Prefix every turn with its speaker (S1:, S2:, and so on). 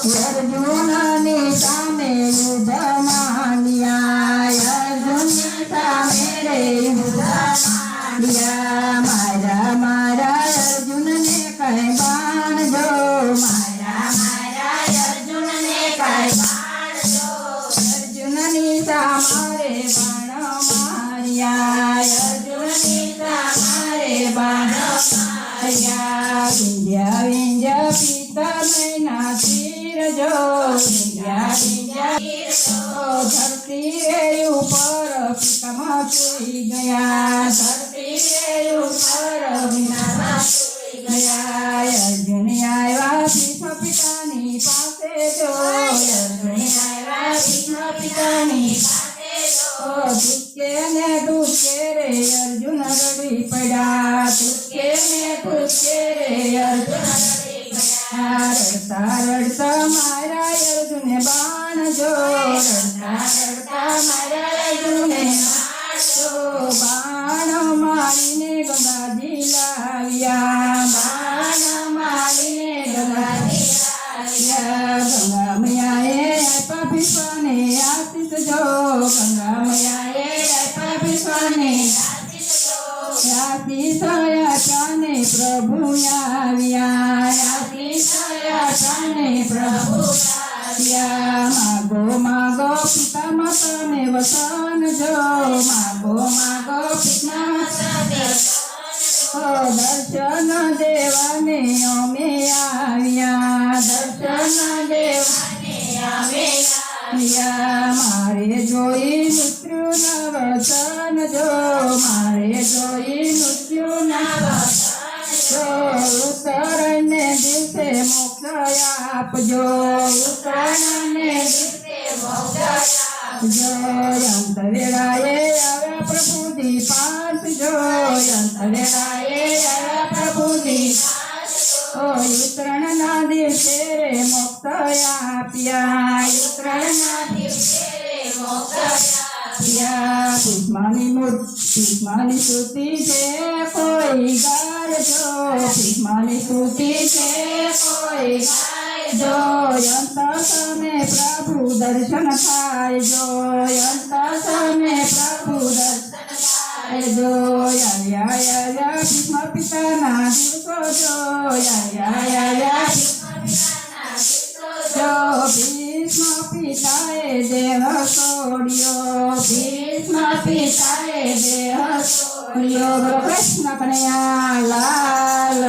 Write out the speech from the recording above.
S1: अर्जुना ने सामे मानिया अर्जुना मेरे मानिया मारा मारा अर्जुन ने कहे बाण जो, मारा मारा अर्जुन ने कहे बाण जो अर्जुन ने सामारे बाण मारिया अर्जुन ने सामारे बाण मारिया, विंध्या विंध्या, पिता मैं नाती જો ધરતી ઉપર પિતામાં ગયા ધરતી ઉપર વિનામાં સુઈ ગયા અર્જુન આવ્યા ભીષ્મ પાસે જો પિતાની પાસે જો બાણ જો બાણ મારીને ગંગાજી લાવ્યા બાણ મારીને ગંગાજી લાવ્યા ગંગા મૈયાએ આપ્યા ભીષ્મને આશીષ જો ગંગા મૈયાએ આપ્યા ભીષ્મને આશીષયાચાને પ્રભુ આવ્યા આશીષયાચાને પ્રભુ વસન જો માગો માગો દર્શન દેવાને અમે આવ્યા. દર્શન દેવાને મારે જોઈ મૃત્યુ નવસન જો. મારે જોઈ મૃત્યુ ઉત્તરાયણને દિવસે મોક્ષ આપજો. ઉત્તરાયણને દિવસે મોક્ષ વેળાએ આવ્યા પ્રભુજી પાસ જો વેળાએ આવ્યા પ્રભુજી ઓ ઉત્તરાયણના દિવસે રે મોક્ષ આપ્યા. ઉત્તરાયણના દિવસે રે ભીષ્માની મૂર્તિ ભીષ્માની સ્તુતિ છે કોઈ ગારજો ભીષ્માની સ્તુતિ છે કોઈ અંત તમે પ્રભુ દર્શન થાય જો અંત તમે પ્રભુ દર્શન થાય જો આવ્યા ભીષ્મ પિતાના દિવસો જો જો ભીષ્મ પિતાએ દેહ છોડ્યો ભીષ્મ પિતાએ દેહ છોડ્યો કૃષ્ણ કનૈયા લાલ